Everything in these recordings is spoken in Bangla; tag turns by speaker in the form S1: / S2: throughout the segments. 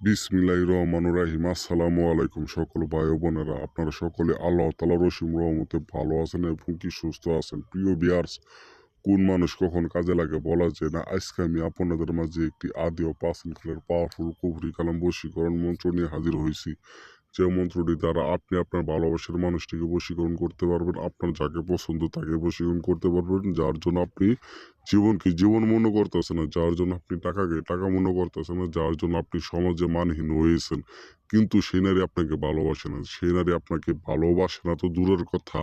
S1: বিসমিল্লাহ রহমান রাহিম। আসসালামু আলাইকুম সকল ভাই বোনেরা। আপনারা সকলে আল্লাহ তালা রসিম রহমতে ভালো আছেন এবং কি সুস্থ আছেন? প্রিয় বিয়ার্স কোন মানুষ কখন কাজে লাগে বলা যায় না। আজকে আমি আপনাদের মাঝে একটি আদি ও পার্সেন্টের পাওয়ারফুল কুবরি কালাম বশীকরণ মঞ্চ নিয়ে হাজির হয়েছি। যে মন্ত্রটি দ্বারা আপনি আপনার ভালোবাসার মানুষটিকে বশীকরণ করতে পারবেন, আপনার যাকে পছন্দ তাকে বশীকরণ করতে পারবেন, যার জন্য আপনি জীবনকে জীবন মনে করতেছেন না, যার জন্য আপনি টাকাকে টাকা মনে করতেছেন না, যার জন্য আপনি সমাজে মানহীন হয়েছেন। কিন্তু সেই নারী আপনাকে ভালোবাসে না, সেই নারী আপনাকে ভালোবাসে না, তো দূরের কথা।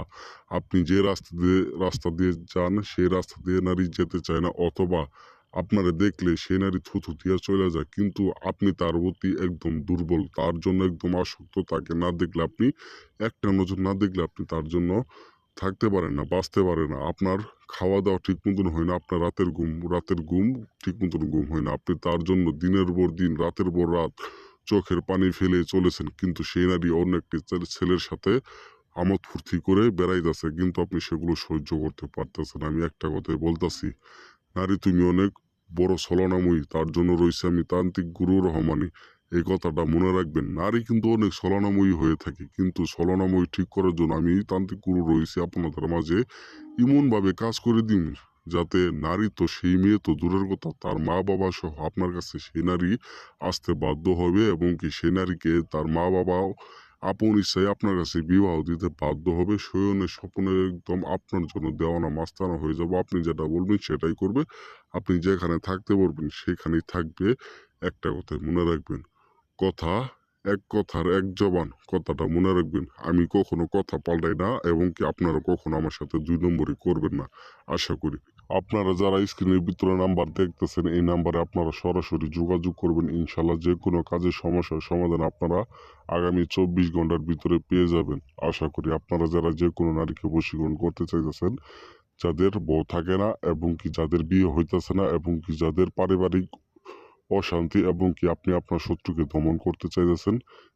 S1: আপনি যে রাস্তা দিয়ে রাস্তা দিয়ে যান, সেই রাস্তা দিয়ে নারী যেতে চায় না, অথবা আপনারা দেখলে সেই নারী থুথু দিয়ে চলে যায়, কিন্তু আপনি তার প্রতি একদম দুর্বল, তার জন্য একদম আসক্ত তাকে না দেখলে আপনি একটা নজর না দেখলে আপনি তার জন্য থাকতে পারেন না, বাঁচতে পারেন না। আপনার খাওয়া দাওয়া ঠিক মতন হয় না, আপনার রাতের ঘুম রাতের ঘুম ঠিক মতন ঘুম হয় না। আপনি তার জন্য দিনের পর দিন, রাতের পর রাত চোখের পানি ফেলে চলেছেন, কিন্তু সেই নারী অন্য একটি ছেলের সাথে আমোদ ফুর্তি করে বেড়াইতেছে, কিন্তু আপনি সেগুলো সহ্য করতে পারতেছেন আমি একটা কথাই বলতাছি, নারী তুমি অনেক বড় ছলনাময়ী, তার জন্য রয়েছে আমি তান্ত্রিক গুরু রহমানি এই কথাটা মনে রাখবেন, নারী কিন্তু অনেক ছলনাময়ী হয়ে থাকে, কিন্তু ছলনাময়ী ঠিক করার জন্য আমি তান্ত্রিক গুরু রয়েছি আপনাদের মাঝে এমনভাবে কাজ করে দিন, যাতে নারী তো সেই মেয়ে তো দূরের কথা, তার মা বাবা সহ আপনার কাছে সেই নারী আসতে বাধ্য হবে এবং কি সেই নারীকে তার মা বাবাও আপন ইচ্ছায় আপনার কাছে বিবাহ দিতে বাধ্য হবে সয়নে স্বপ্নে একদম আপনার জন্য দেওয়ানা মাস্তানা হয়ে যাব। আপনি যেটা বলবেন সেটাই করবে। আপনি যেখানে থাকতে পারবেন সেখানেই থাকবে। একটা কথাই মনে রাখবেন, কথা এক কথার এক জবান, কথাটা মনে রাখবেন, আমি কখনো কথা পাল্টাই না এবং কি আপনারা কখনো আমার সাথে দুই নম্বরই করবেন না। আশা করি আপনারা যারা স্ক্রিনের ভিতরে নাম্বার দেখতেছেন, এই নাম্বারে আপনারা সরাসরি যোগাযোগ করবেন। ইনশাল্লাহ যে কোনো কাজের সমস্যার সমাধান আপনারা আগামী চব্বিশ ঘণ্টার ভিতরে পেয়ে যাবেন। আশা করি আপনারা যারা যে কোনো নারীকে বশীকরণ করতে চাইতেছেন, যাদের বউ থাকে না এবং কি যাদের বিয়ে হইতেছে না এবং কি যাদের পারিবারিক অশান্তি এবং কি আপনি আপনার শত্রুকে দমন করতে চাইতেছেন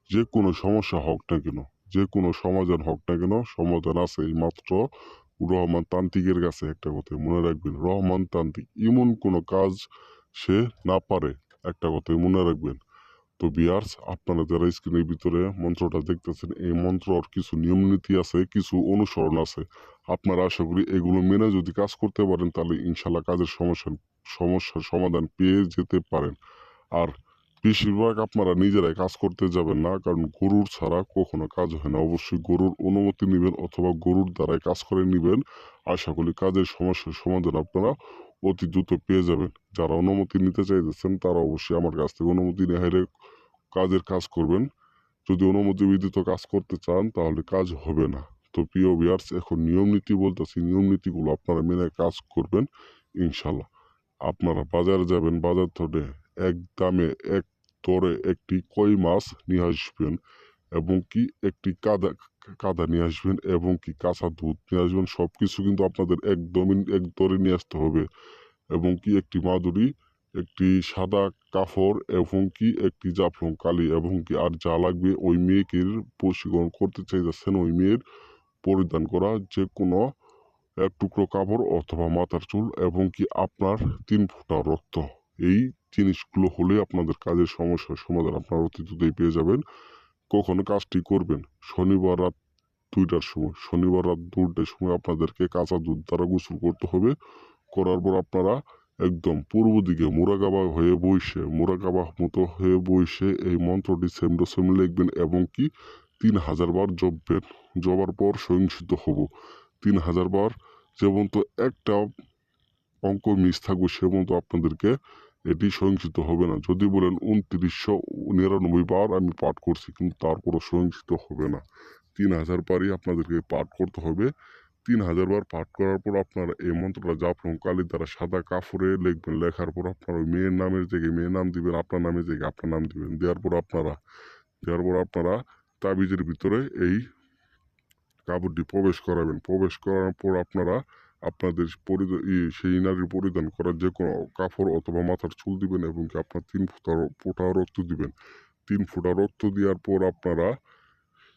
S1: যে কোনো সমস্যা হোক না কেন যে কোনো সমাধান হোক না কেন, সমাধান আছে এই মাত্র রহমান তান্ত্রিকের কাছে একটা কথা, মনে রাখবেন, রহমান তান্ত্রিক এমন কোনো কাজ সে না পারে, একটা কথাই মনে রাখবেন। তো বিয়ার্স, আপনারা যারা স্ক্রিনের ভিতরে মন্ত্রটা দেখতেছেন, এই মন্ত্রর কিছু নিয়ম নীতি আছে, কিছু অনুসরণ আছে, আপনারা আশা করি এগুলো মেনে যদি কাজ করতে পারেন, তাহলে ইনশাল্লাহ কাজের সমস্যা সমস্যার সমাধান পেয়ে যেতে পারেন। আর বেশিরভাগ আপনারা নিজেরাই কাজ করতে যাবেন না, কারণ গরুর ছাড়া কখনো কাজ হয় না। অবশ্যই গরুর অনুমতি নেবেন অথবা গরুর দ্বারাই কাজ করে নেবেন। আশা করি কাজের সমস্যার সমাধান আপনারা অতি দ্রুত পেয়ে যাবেন। যারা অনুমতি নিতে চাইতেছেন, তারা অবশ্যই আমার কাছ থেকে অনুমতি নিয়ে হাইরে কাজের কাজ করবেন। যদি অনুমতি বিধিত কাজ করতে চান, তাহলে কাজ হবে না। তো প্রিয় বিয়ার্স এখন নিয়ম নীতি বলতেছি, নিয়ম নীতিগুলো আপনারা মেনে কাজ করবেন ইনশাল্লাহ আপনারা বাজারে যাবেন, বাজার থেকে এক দামে এক দরে একটি কই মাছ নিয়ে আসবেন এবং কি একটি কাদা কাদা নিয়ে আসবেন এবং কি কাঁচা দুধ নিয়ে আসবেন সব কিছু কিন্তু আপনাদের একদমই এক দরে নিয়ে আসতে হবে। এবং কি একটি মাদুরি, একটি সাদা কাপড় এবং কি একটি জাফরং কালি এবং কি আর যা লাগবে ওই মেয়েকে প্রশিক্ষণ করতে চাইতেছেন, ওই মেয়ের পরিধান করা যে কোনো এক টুকরো কাপড় অথবা মাথার চুল এবং কি আপনার তিন ফোঁটা রক্ত। এই জিনিসগুলো হলে আপনাদের কাজের সমস্যার সমাধান আপনার অতীততেই পেয়ে যাবেন। কখনো কাজটি করবেন শনিবার রাত দুইটার সময়। শনিবার রাত দুটার সময় আপনাদেরকে কাঁচা দুধ দ্বারা গোসল করতে হবে। করার পর আপনারা একদম পূর্ব দিকে মোরাগাবা হয়ে বসে মোরাগাবা মতো হয়ে বসে এই মন্ত্রটি সেমটো সেম লিখবেন এবং কি তিন হাজার বার জপবেন। জবার পর সহিংসিত হব। তিন হাজার বার যেমন তো একটা অঙ্ক মিস থাকবে সে মতো আপনাদেরকে এটি সহিংসিত হবে না। যদি বলেন উনত্রিশশো নিরানব্বই বার আমি পাঠ করছি, কিন্তু তারপরও সহিংসিত হবে না। তিন হাজার বারই আপনাদেরকে পাঠ করতে হবে। তিন হাজার বার পাঠ করার পর আপনারা এই মন্ত্রটা জাফরং কালির দ্বারা সাদা কাপড়ে লিখবেন। লেখার পর আপনার মেয়ের নামের জায়গায় মেয়ের নাম দিবেন, আপনার নামের জায়গায় আপনার নাম দিবেন। দেওয়ার পর আপনারা, দেওয়ার পর আপনারা তাবিজের ভিতরে এই কাপড়টি প্রবেশ করাবেন। প্রবেশ করার পর আপনারা আপনাদের পরিধান সেই নারীর পরিধান করার যে কোনো কাপড় অথবা মাথার চুল দিবেন এবং কি আপনার তিন ফোঁটা ফোঁটা রক্ত দিবেন। তিন ফোঁটা রক্ত দেওয়ার পর আপনারা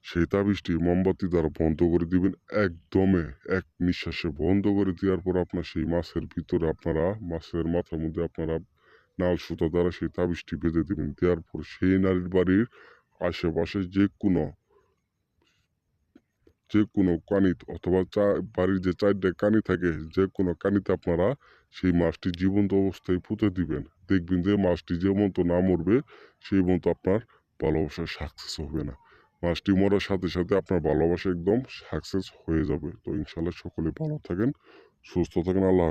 S1: সেই তাবিজটি মোমবাতি দ্বারা বন্ধ করে দিবেন, একদমে, এক নিঃশ্বাসে বন্ধ করে দেওয়ার পর আপনার সেই মাছের ভিতরে আপনারা, মাছের মাথার মধ্যে আপনারা নাল সুতা দ্বারা সেই তাবিজটি বেঁধে দিবেন। দেওয়ার পর সেই নারীর বাড়ির আশেপাশে যে কোনো যে কোনো কানিত অথবা চা, বাড়ির যে চারটে কানি থাকে যে কোনো কানিতে আপনারা সেই মাছটি জীবন্ত অবস্থায় পুঁতে দিবেন। দেখবেন যে মাছটি যেমন তো না মরবে সেই মতো আপনার ভালোবাসা সাকসেস হবে না। মাছটি মরার সাথে সাথে আপনার ভালোবাসা একদম সাকসেস হয়ে যাবে। তো ইনশাল্লাহ সকলে ভালো থাকেন, সুস্থ থাকেন, আল্লাহ।